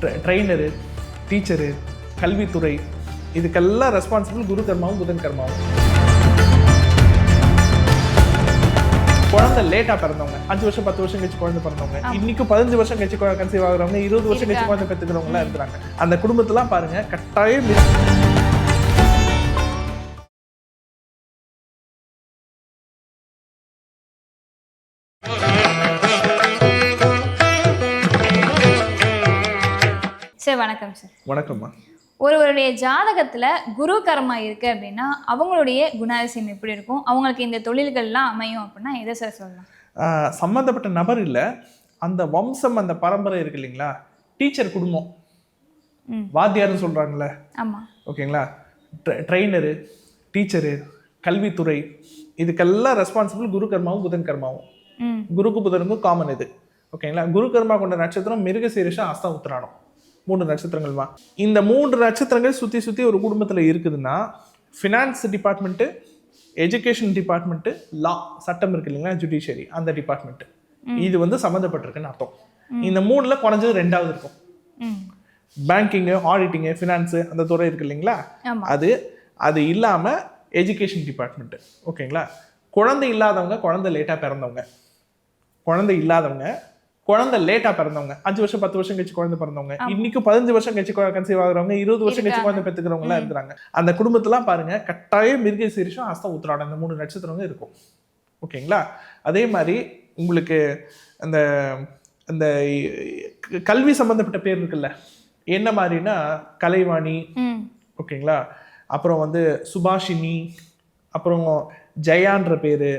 Trainer teacher கல்வித்துறை இதுக்கெல்லாம் responsible குரு கர்மாவும் புதன் கர்மாவும் குழந்தை லேட்டா பிறந்தவங்க. அஞ்சு வருஷம் பத்து வருஷம் கழிச்சு குழந்தை பிறந்தவங்க. இன்னைக்கு பதினஞ்சு வருஷம் கழிச்சு கன்சீவ் ஆகுறவங்க இருபது வருஷம் கழிச்சு குழந்தை பெற்றுக்கிறவங்க எல்லாம் இருக்கிறாங்க அந்த குடும்பத்தெல்லாம் பாருங்க கட்டாயம் சார் வணக்கம் சார் வணக்கம்மா. ஒருவருடைய ஜாதகத்துல குரு கர்மா இருக்கு அப்படின்னா அவங்களுடைய குணாதிசயம் எப்படி இருக்கும்? அவங்களுக்கு இந்த தொழில்கள்லாம் அமையும் அப்படின்னா எதை சார் சொல்லலாம்? சம்மந்தப்பட்ட நபர் இல்லை. அந்த வம்சம் அந்த பரம்பரை இருக்கு இல்லைங்களா? டீச்சர் குடும்பம். வாத்தியார்னு சொல்றாங்கல்ல. ஆமா. ஓகேங்களா? ட்ரெயினரு டீச்சரு கல்வித்துறை இதுக்கெல்லாம் ரெஸ்பான்சிபிள் குரு கர்மாவும் புதன் கர்மாவும். குருக்கு புதனுக்கும் காமன் இது. ஓகேங்களா? குரு கர்மா கொண்ட நட்சத்திரம் மிருக சீரிஷம் அஸ்தம் உத்திராடம் மூன்று நட்சத்திரங்கள்மா இந்த மூன்று நட்சத்திரங்கள் சுற்றி சுற்றி ஒரு குடும்பத்தில் இருக்குதுன்னா finance department education department law சட்டம் இருக்கு இல்லைங்களா ஜுடிஷியரி அந்த டிபார்ட்மெண்ட்டு இது வந்து சம்மந்தப்பட்டிருக்குன்னு அர்த்தம். இந்த மூணுல குறைஞ்சது ரெண்டாவது இருக்கும். பேங்கிங்கு ஆடிட்டிங்கு ஃபினான்ஸு அந்த துறை இருக்கு இல்லைங்களா? அது அது இல்லாமல் எஜுகேஷன் டிபார்ட்மெண்ட்டு ஓகேங்களா? குழந்தை இல்லாதவங்க குழந்தை லேட்டாக பிறந்தவங்க. குழந்தை இல்லாதவங்க குழந்தை லேட்டாக பிறந்தவங்க. அஞ்சு வருஷம் பத்து வருஷம் கழிச்சு குழந்தை பிறந்தவங்க. இன்னைக்கு பதினஞ்சு வருஷம் கழிச்சு கன்சீவ் ஆகுறவங்க இருபது வருஷம் கழிச்சு குழந்தை பெற்றுக்கிறவங்க எல்லாம் இருக்கிறாங்க. அந்த குடும்பத்தெல்லாம் பாருங்க கட்டாயம் மிருக சீரிஷம் அஸ்தம் உத்திராடம் இந்த மூணு நட்சத்திரங்க இருக்கும். ஓகேங்களா? அதே மாதிரி உங்களுக்கு அந்த அந்த கல்வி சம்பந்தப்பட்ட பேர் இருக்குல்ல என்ன மாதிரினா கலைவாணி ஓகேங்களா? அப்புறம் வந்து சுபாஷினி அப்புறம் ஜெயான்ற பேர்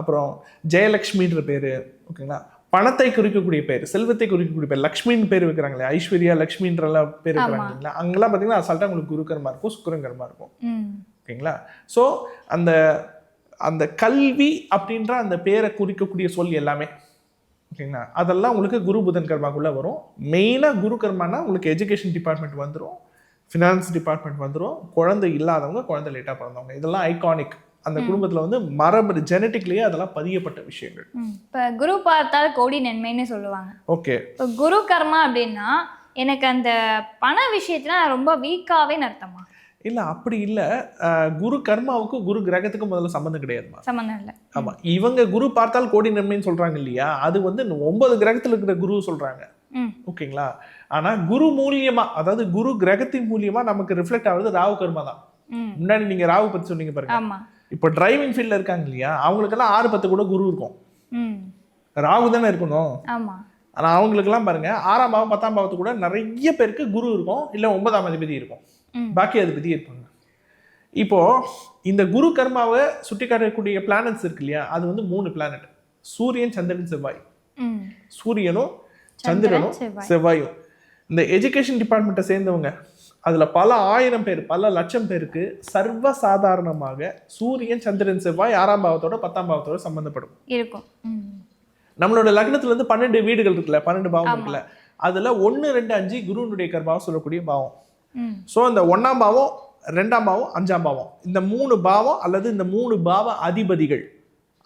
அப்புறம் ஜெயலக்ஷ்மின்ற பேர் ஓகேங்களா? பணத்தை குறிக்கக்கூடிய பேர் செல்வத்தை குறிக்கக்கூடிய பேர் லக்ஷ்மின்னு பேர் வைக்கிறாங்களே ஐஸ்வர்யா லக்ஷ்மின்றலாம் பேர் வைக்கிறாங்க இல்லைங்களா? அங்கெல்லாம் பார்த்தீங்கன்னா அசால்ட்டாக உங்களுக்கு குருக்கரமாக இருக்கும் சுக்கரங்கரமாக இருக்கும் ஓகேங்களா? ஸோ அந்த அந்த கல்வி அப்படின்ற அந்த பேரை குறிக்கக்கூடிய சொல் எல்லாமே. ஓகேங்களா? அதெல்லாம் உங்களுக்கு குரு புதன் கர்மாக்குள்ளே வரும். மெயினாக குரு கர்மானா உங்களுக்கு எஜுகேஷன் டிபார்ட்மெண்ட் வந்துடும் ஃபினான்ஸ் டிபார்ட்மெண்ட் வந்துடும் குழந்தை இல்லாதவங்க குழந்தை லேட்டாக பிறந்தவங்க. இதெல்லாம் ஐகானிக் அந்த குடும்பத்தில் வந்து மரபு ஜெனட்டிக்லேயே அதெல்லாம் பதியப்பட்ட விஷயங்கள். இப்போ குரு பார்த்தால் கோடி நன்மைன்னு சொல்லுவாங்க. ஓகே. இப்போ குரு கர்மா அப்படின்னா எனக்கு அந்த பண விஷயத்துல நான் ரொம்ப வீக்காவே அர்த்தமா இல்லை அப்படி இல்லை. குரு கர்மாவுக்கும் குரு கிரகத்துக்கும் முதல்ல சம்மந்தம் கிடையாதுமா? சம்மந்தம் இல்லை. ஆமா. இவங்க குரு பார்த்தால் கோடி நன்மைன்னு சொல்றாங்க இல்லையா? அது வந்து ஒன்பது கிரகத்துல இருக்கிற குரு சொல்றாங்க. ஓகேங்களா? ஆனா குரு மூலியமா அதாவது குரு கிரகத்தின் மூலியமா நமக்கு ரிஃப்ளெக்ட் ஆகுறது ராகு கர்மா தான். முன்னாடி நீங்க ராகு பத்தி சொன்னீங்க பாருங்க. ஆமா. இப்போ டிரைவிங் ஃபீல்ட்ல இருக்காங்க இல்லையா? அவங்களுக்கெல்லாம் ஆறு பத்து கூட குரு இருக்கும். ராகு தானே இருக்கணும். ஆமா. ஆனா அவங்களுக்கெல்லாம் பாருங்க ஆறாம் பாவம் பத்தாம் பாவத்து கூட நிறைய பேருக்கு குரு இருக்கும் இல்ல ஒன்பதாம் அதிபதி இருக்கும். பாக்கி அதிபதி இருப்பாங்க. இப்போ இந்த குரு கர்மாவை சுட்டி காட்டக்கூடிய பிளானட்ஸ் இருக்கு இல்லையா? அது வந்து மூணு பிளானட் சூரியன் சந்திரன் செவ்வாய். சூரியனும் சந்திரன், சந்திரனும் செவ்வாய். செவ்வாயும். இந்த எஜுகேஷன் டிபார்ட்மெண்ட்டை சேர்ந்தவங்க அதுல பல ஆயிரம் பேர் பல லட்சம் பேருக்கு சர்வ சாதாரணமாக சூரியன் சந்திரன் செவ்வாய் ஆறாம் பாவத்தோட பத்தாம் பாவத்தோட சம்பந்தப்படும். இருக்கும். நம்மளோட லக்னத்துல இருந்து பன்னெண்டு வீடுகள் இருக்குல்ல பன்னெண்டு பாவம் இருக்குல்ல அதுல ஒன்னு ரெண்டு அஞ்சு குருனுடைய கர்மாவை சொல்லக்கூடிய பாவம். ஸோ இந்த ஒண்ணாம் பாவம் ரெண்டாம் பாவம் அஞ்சாம் பாவம் இந்த மூணு பாவம் அல்லது இந்த மூணு பாவ அதிபதிகள்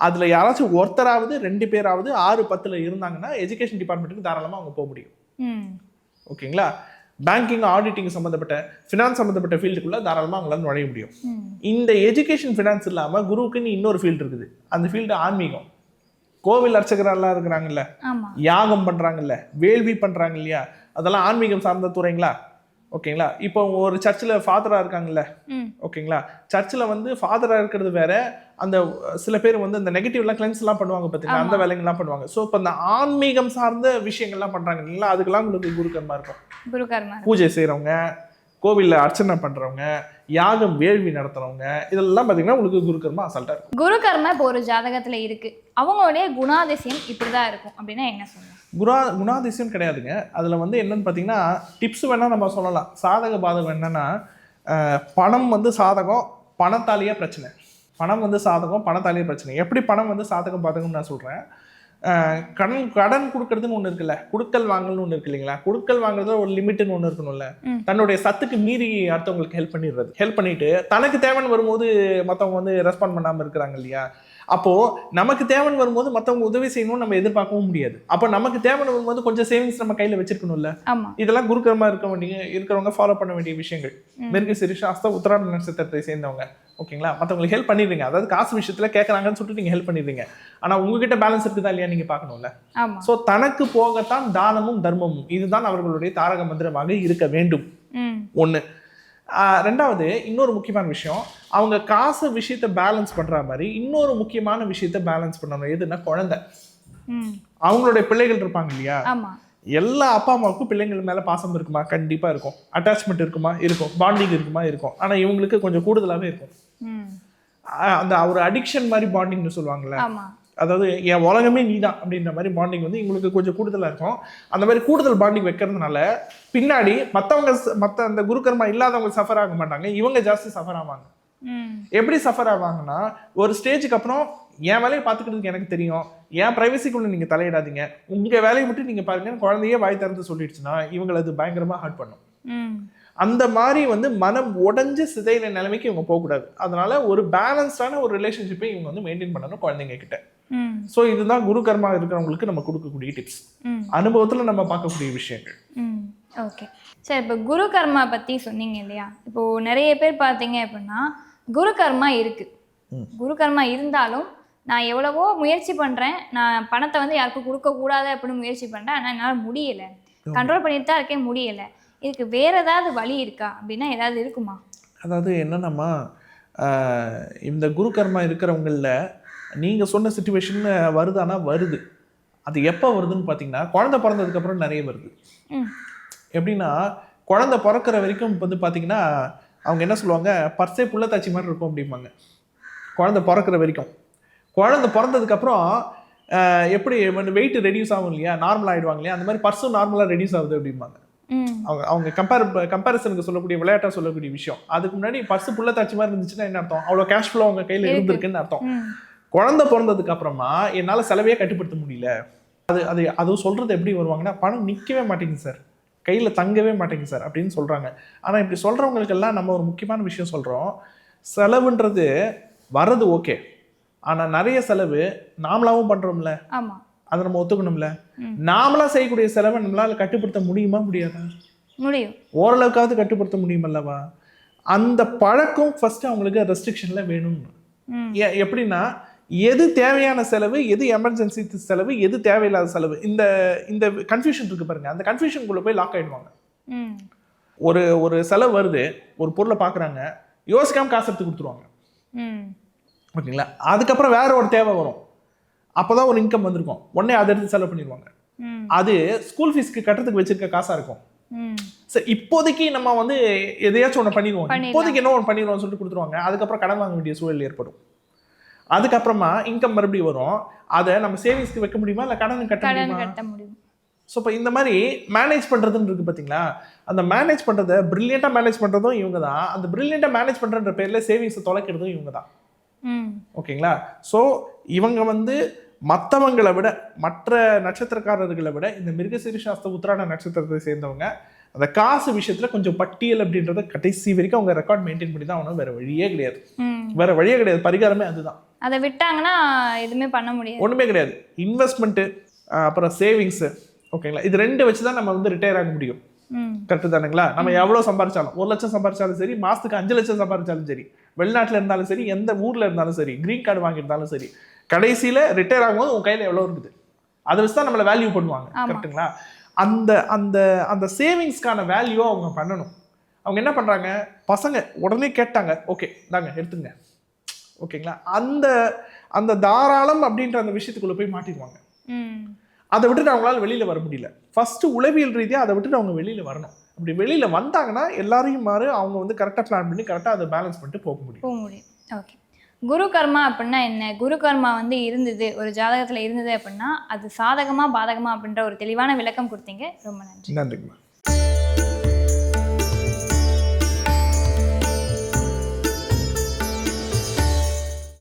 அதுல யாராச்சும் ஒருத்தராவது ரெண்டு பேராவது ஆறு பத்துல இருந்தாங்கன்னா எஜுகேஷன் டிபார்ட்மெண்ட்டுக்கு தாராளமா அவங்க போக முடியும். ஓகேங்களா? பேங்கிங் ஆடிட்டிங் சம்மந்தப்பட்ட ஃபினான்ஸ் சம்மந்தப்பட்ட ஃபீல்டுக்குள்ள தாராளமாக அவங்களால நுழைய முடியும். இந்த எஜுகேஷன் ஃபினான்ஸ் இல்லாமல் குருவுக்குன்னு இன்னொரு ஃபீல்டு இருக்குது. அந்த ஃபீல்டு ஆன்மீகம். கோவில் அர்ச்சகரெல்லாம் இருக்கிறாங்கல்ல? யாகம் பண்றாங்கல்ல? வேள்வி பண்றாங்க இல்லையா? அதெல்லாம் ஆன்மீகம் சார்ந்த துறைங்களா? ஓகேங்களா? இப்போ ஒரு சர்ச்சில் ஃபாதரா இருக்காங்கல்ல? ஓகேங்களா? சர்ச்சில் வந்து ஃபாதரா இருக்கிறது வேற அந்த சில பேர் வந்து இந்த நெகட்டிவ்லாம் கிளென்ஸ் எல்லாம் பண்ணுவாங்க பார்த்தீங்களா அந்த வேலைங்கள்லாம் பண்ணுவாங்க. ஸோ இப்போ இந்த ஆன்மீகம் சார்ந்த விஷயங்கள்லாம் பண்றாங்க இல்லைங்களா? அதுக்கெல்லாம் உங்களுக்கு குருக்கர்மா இருக்கும். பூஜை செய்கிறவங்க கோவிலில் அர்ச்சனை பண்ணுறவங்க யாகம் வேள்வி நடத்துறவங்க இதெல்லாம் பார்த்தீங்கன்னா உங்களுக்கு குருக்கர்மா அசால்ட்டாக இருக்கும். குரு கர்மா இப்போ ஒரு ஜாதகத்துல இருக்கு. அவங்களுடைய குணாதிசயம் இப்படிதான் இருக்கும் அப்படின்னா என்ன சொல்லலாம் குணா குணாதிசயம் கிடையாதுங்க. அதில் வந்து என்னன்னு பார்த்தீங்கன்னா டிப்ஸ் வேணால் நம்ம சொல்லலாம். சாதக பாதகம் என்னன்னா பணம் வந்து சாதகம் பணத்தாலேயே பிரச்சனை. பணம் வந்து சாதகம் பணத்தாலேயே பிரச்சனை. எப்படி பணம் வந்து சாதகம் பாதகம் நான் சொல்கிறேன் கடன் கடன் கொடுக்கறதுன்னு ஒன்று இருக்குல்ல? குடுக்கல் வாங்கல்னு ஒன்று இருக்கு இல்லைங்களா? குடுக்கல் வாங்குறதுல ஒரு லிமிட்னு ஒன்று இருக்கணும்ல. தன்னுடைய சத்துக்கு மீறி அடுத்தவங்களுக்கு ஹெல்ப் பண்ணிடுறது. ஹெல்ப் பண்ணிட்டு தனக்கு தேவைன்னு வரும்போது மற்றவங்க வந்து ரெஸ்பாண்ட் பண்ணாமல் இருக்கிறாங்க இல்லையா? அப்போ நமக்கு தேவைன்னு வரும்போது மத்தவங்க உதவி செய்யணும்னு நம்ம எதிர்பார்க்கவும் முடியாது. அப்போ நமக்கு தேவைன்னு வரும்போது கொஞ்சம் சேவிங்ஸ் நம்ம கையில வச்சிருக்கணும்ல? இதெல்லாம் குருக்கரமா இருக்க வேண்டிய இருக்கிறவங்க ஃபாலோ பண்ண வேண்டிய விஷயங்கள். மிருக சிறுஷாஸ்தா உத்தராட நட்சத்திரத்தை சேர்ந்தவங்க. ஓகேங்களா? மற்றவங்களுக்கு ஹெல்ப் பண்ணிடுறீங்க. அதாவது காசு விஷயத்துல கேட்கறாங்கன்னு சொல்லிட்டு நீங்க ஹெல்ப் பண்ணிடுறீங்க. ஆனா உங்ககிட்ட பேலன்ஸ் இருக்குதா இல்லையா நீங்க பார்க்கணும்ல? சோ தனக்கு போகத்தான் தானமும் தர்மமும். இதுதான் அவர்களுடைய தாரக மந்திரமாக இருக்க வேண்டும். ஆஹ் ரெண்டாவது இன்னொரு முக்கியமான விஷயம். அவங்க காசு விஷயத்த பேலன்ஸ் பண்ற மாதிரி இன்னொரு முக்கியமான விஷயத்த பேலன்ஸ் பண்ணணும் எதுன்னா குழந்தை. அவங்களுடைய பிள்ளைகள் இருப்பாங்க இல்லையா? எல்லா அப்பா அம்மாவுக்கும் பிள்ளைங்கள் மேல பாசம் இருக்குமா? கண்டிப்பா இருக்கும். அட்டாச்மெண்ட் இருக்குமா? இருக்கும். பாண்டிங் இருக்குமா? இருக்கும். ஆனா இவங்களுக்கு கொஞ்சம் கூடுதலாவே இருக்கும். அந்த ஒரு அடிக்ஷன் மாதிரி பாண்டிங்னு சொல்லுவாங்கல்ல? ஆமா. அதாவது என் உலகமே நீதான் அப்படின்ற மாதிரி பாண்டிங் வந்து இவங்களுக்கு கொஞ்சம் கூடுதலா இருக்கும். அந்த மாதிரி கூடுதல் பாண்டிங் வைக்கிறதுனால பின்னாடி மத்தவங்க ச- மத்த அந்த குருக்கர்மா இல்லாதவங்க சஃபர் ஆக மாட்டாங்க. இவங்க ஜாஸ்தி சஃபர் ஆவாங்க. எப்படி சஃபர் ஆவாங்கன்னா ஒரு ஸ்டேஜுக்கு அப்புறம் என் வேலையை பார்த்துக்கிறதுக்கு எனக்கு தெரியும். என் ப்ரைவசிக்குள்ள நீங்க தலையிடாதீங்க. உங்க வேலையை மட்டும் நீங்க பாருங்க குழந்தையே வாய் திறந்து சொல்லிடுச்சுன்னா இவங்களை அது பயங்கரமா ஹர்ட் பண்ணும். அந்த மாதிரி வந்து மனம் உடைஞ்சு சிதையிற நிலைமைக்கு இவங்க போகக்கூடாது. அதனால ஒரு பேலன்ஸ்டான ஒரு ரிலேஷன்ஷிப்பை இவங்க வந்து மெயின்டைன் பண்ணணும் குழந்தைங்க கிட்ட ம். ஸோ இதுதான் குரு கர்மா இருக்கிறவங்களுக்கு நம்ம கொடுக்கக்கூடிய டிப்ஸ். ம். அனுபவத்துல நம்ம பார்க்கக்கூடிய விஷயங்கள். ம். ஓகே. சரி இப்போ குரு கர்மா பற்றி சொன்னீங்க இல்லையா? இப்போ நிறைய பேர் பார்த்தீங்க அப்படின்னா குரு கர்மா இருக்கு. ம். குரு கர்மா இருந்தாலும் நான் எவ்வளவோ முயற்சி பண்ணுறேன் நான் பணத்தை வந்து யாருக்கும் கொடுக்கக்கூடாது அப்படின்னு முயற்சி பண்ணுறேன் ஆனால் என்னால் முடியலை. கண்ட்ரோல் பண்ணிட்டு தான் இருக்கேன். முடியலை. இதுக்கு வேற ஏதாவது வழி இருக்கா? அப்படின்னா ஏதாவது இருக்குமா? அதாவது என்னென்னமா இந்த குரு கர்மா இருக்கிறவங்கள நீங்க சொன்ன சுச்சுவேஷன் வருதானா வருது அது எப்போ வருதுன்னு பார்த்தீங்கன்னா குழந்தை பிறந்ததுக்கு அப்புறம் நிறைய வருது. ம். எப்படின்னா குழந்தை பிறக்கிற வரைக்கும் வந்து பார்த்தீங்கன்னா அவங்க என்ன சொல்லுவாங்க பர்ஸே புள்ளத்தாச்சி மாதிரி இருக்கும் அப்படிம்பாங்க. குழந்தை பிறக்கிற வரைக்கும். குழந்தை பிறந்ததுக்கப்புறம் எப்படி வெயிட் ரெடியூஸ் ஆகும் இல்லையா? நார்மல் ஆயிடுவாங்க இல்லையா? அந்த மாதிரி பர்ஸும் நார்மலாக ரெடியூஸ் ஆகுது அப்படிம்பாங்க. அவங்க அவங்க கம்பேர் கம்பேரிசனுக்கு சொல்லக்கூடிய விளையாட்டா சொல்லக்கூடிய விஷயம். அதுக்கு முன்னாடி பர்ஸ் புள்ளத்தாச்சி மாதிரி இருந்துச்சுன்னா என்ன அர்த்தம்? அவ்வளோ கேஷ் ஃப்ளோ அவங்க கையில். இருந்திருக்குன்னு அர்த்தம். குழந்தை பிறந்ததுக்கு அப்புறமா என்னால் செலவையே கட்டுப்படுத்த முடியல. அது அது அது சொல்றது எப்படி வருவாங்கன்னா பணம் நிற்கவே மாட்டேங்குது சார். கையில் தங்கவே மாட்டேங்குது சார் அப்படின்னு சொல்றாங்க. ஆனால் இப்படி சொல்றவங்களுக்கெல்லாம் நம்ம ஒரு முக்கியமான விஷயம் சொல்றோம். செலவுன்றது வர்றது ஓகே ஆனால் நிறைய செலவு நாமளாவும் பண்றோம்ல. ஆமாம் அதை நம்ம ஒத்துக்கணும்ல. நாமளா செய்யக்கூடிய செலவை நம்மளால கட்டுப்படுத்த முடியுமா முடியாதா? முடியும். ஓரளவுக்காவது கட்டுப்படுத்த முடியுமல்லவா அந்த பழக்கம் ஃபர்ஸ்ட் அவங்களுக்கு ரெஸ்ட்ரிக்ஷன்ல வேணும். ம். எ- எப்படின்னா எது தேவையான செலவு எது எமர்ஜென்சி செலவு எது தேவையில்லாத செலவு? இந்த இந்த கன்ஃபியூஷன் இருக்கு பாருங்க. அந்த கன்ஃபியூஷனுக்குள்ள போய் லாக் ஆயிடுவாங்க. ஒரு ஒரு செலவு வருது ஒரு பொருளை பார்க்குறாங்க யோசிக்காம காசு எடுத்து கொடுத்துருவாங்க. ஓகேங்களா? அதுக்கப்புறம் வேற ஒரு தேவை வரும். அப்பதான் ஒரு இன்கம் வந்திருக்கும். உடனே அதை எடுத்து செலவு பண்ணிடுவாங்க. அது ஸ்கூல் ஃபீஸ்க்கு கட்டுறதுக்கு வச்சிருக்க காசா இருக்கும். சரி இப்போதைக்கு நம்ம வந்து எதையாச்சும் ஒன்று பண்ணிடுவோம். இப்போதைக்கு என்ன ஒன்று பண்ணிடுவோம்னு சொல்லிட்டு கொடுத்துருவாங்க. அதுக்கப்புறம் கடன் வாங்க வேண்டிய சூழல் ஏற்படும். அதுக்கப்புறமா இன்கம் மறுபடியும் வரும். அதை நம்ம சேவிங்ஸ்க்கு வைக்க முடியுமா? இல்லை கடன் கட்ட முடியுமா? ஸோ இப்போ இந்த மாதிரி மேனேஜ் பண்ணுறதுன்னு இருக்கு பார்த்தீங்களா அந்த மேனேஜ் பண்ணுறதை ப்ரில்லியண்ட்டாக மேனேஜ் பண்ணுறதும் இவங்க தான் அந்த ப்ரில்லியண்ட்டாக மேனேஜ் பண்ணுறன்ற பேரில் சேவிங்ஸை தொலைக்கிறதும் இவங்க தான் ஓகேங்களா? ஸோ இவங்க வந்து மற்றவங்களை விட மற்ற நட்சத்திரக்காரர்களை விட இந்த மிருகசீரிஷாஸ்த உத்திராட நட்சத்திரத்தை சேர்ந்தவங்க அந்த காசு விஷயத்துல கொஞ்சம் பட்டியல் அப்படின்றத கடைசி வரைக்கும் அவங்க ரெக்கார்ட் மெயின்டைன் பண்ணி தான் ஆகணும். வேற வழியே கிடையாது. வேற வழியே கிடையாது. பரிகாரமே அதுதான். அதை விட்டாங்கன்னா எதுவுமே பண்ண முடியாது. ஒண்ணுமே கிடையாது. இன்வெஸ்ட்மெண்ட்டு அப்புறம் சேவிங்ஸு ஓகேங்களா இது ரெண்டு வச்சு தான் நம்ம வந்து ரிட்டையர் ஆக முடியும். கரெக்டு தானுங்களா? நம்ம எவ்வளோ சம்பாரிச்சாலும் ஒரு லட்சம் சம்பாரிச்சாலும் சரி மாசத்துக்கு அஞ்சு லட்சம் சம்பாரிச்சாலும் சரி வெளிநாட்டுல இருந்தாலும் சரி எந்த ஊர்ல இருந்தாலும் சரி கிரீன் கார்டு வாங்கியிருந்தாலும் சரி கடைசியில ரிட்டையர் ஆகும்போது உங்க கையில எவ்வளோ இருக்குது? அதை வச்சு தான் நம்மளை வேல்யூ பண்ணுவாங்க. ஆமா. கரெக்ட்டுங்களா அந்த அந்த அந்த சேவிங்ஸ்க்கான வேல்யூ அவங்க பண்ணணும். அவங்க என்ன பண்றாங்க? பசங்க உடனே கேட்டாங்க. ஓகே இந்தாங்க எடுத்துங்க ஓகேங்களா அந்த அந்த தாராளம் அப்படின்ற அந்த விஷயத்துக்குள்ள போய் மாட்டிக்குவாங்க ம். அதை விட்டுட்டு அவங்களால வெளியில வர முடியல. ஃபர்ஸ்ட் உளவியல் ரீதியா அதை விட்டுட்டு அவங்க வெளியில வரணும். அப்படி வெளியில வந்தாங்கன்னா எல்லாரையும் மாறு அவங்க வந்து கரெக்டா பிளான் பண்ணி கரெக்டா அதை பேலன்ஸ் பண்ணிட்டு போக முடியும். போக முடியும். ஓகே குரு கர்மா அப்படின்னா என்ன? குரு கர்மா வந்து இருந்தது ஒரு ஜாதகத்துல இருந்தது அப்படின்னா அது சாதகமா பாதகமா அப்படின்ற ஒரு தெளிவான விளக்கம் கொடுத்தீங்க. ரொம்ப நன்றி. நன்றிங்கம்மா